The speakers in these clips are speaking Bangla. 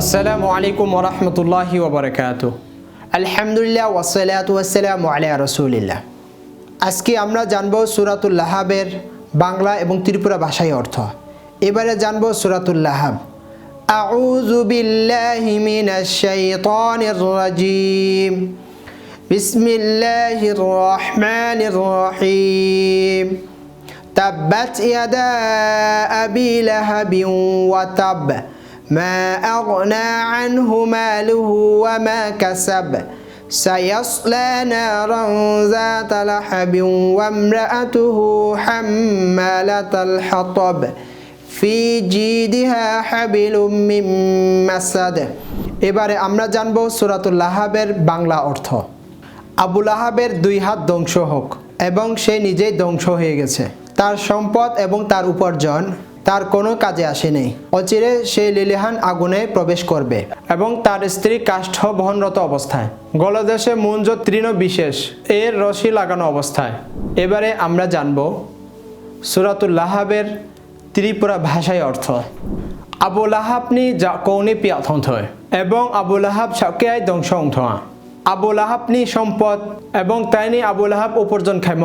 আসসালামু আলাইকুম ওরহমতুল্লাহি ওবরাকাত আলহামদুলিল্লাহ ওয়াসালাতু ওয়াসালামু আলা রসুলিল্লাহ আজকে আমরা জানব সুরাতুল লাহাবের বাংলা এবং ত্রিপুরা ভাষায় অর্থ এবারে জানব সুরাতুল লাহাব আউযু বিল্লাহি মিনাশ শাইতানির রাজিম বিসমিল্লাহির রহমানির রহিম تبت يدا أبي لهب وتب ما أغنى عنه ماله وما كسب سيصلى نارا ذات لهب وامرأته حمالة الحطب في جيدها حبل من مسد এবারে আমরা জানব সুরাতুল লাহাবের বাংলা অর্থ আবুল আহাবের দুই হাত ধ্বংস হোক এবং সে নিজেই ধ্বংস হয়ে গেছে তার সম্পদ এবং তার উপার্জন তার কোনো কাজে আসেনি অচিরে সে লিলিহান আগুনে প্রবেশ করবে এবং তার স্ত্রী কাষ্ঠ বহনরত অবস্থায়। গলদেশে মুঞ্জ তৃণ বিশেষ এর রশি লাগানো অবস্থায়। এবারে আমরা জানব সুরাতুল লাহাবের ত্রিপুরা ভাষায় অর্থ। আবু লাহাবনি যা কৌনি পিয়াথন থয় এবং আবু লাহাব সাকিয়াই ধ্বংস থা আবু লাহাবনি সম্পদ এবং তাইনি আবু লাহাব উপার্জন খাইম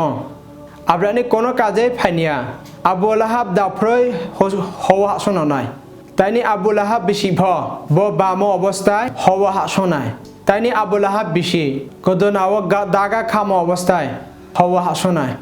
আবরানি কোনো কাজেই ফাইনিয়া আবু লাহাব দাফরই হওয়া হাসন নয় তাইনি আবু আহাব বেশি ভ, ব বাম অবস্থায় হওয়া শোনায় তাইনি আবু আহাব বেশি গদনাও দাগা খাম অবস্থায় হওয়া হাসনায়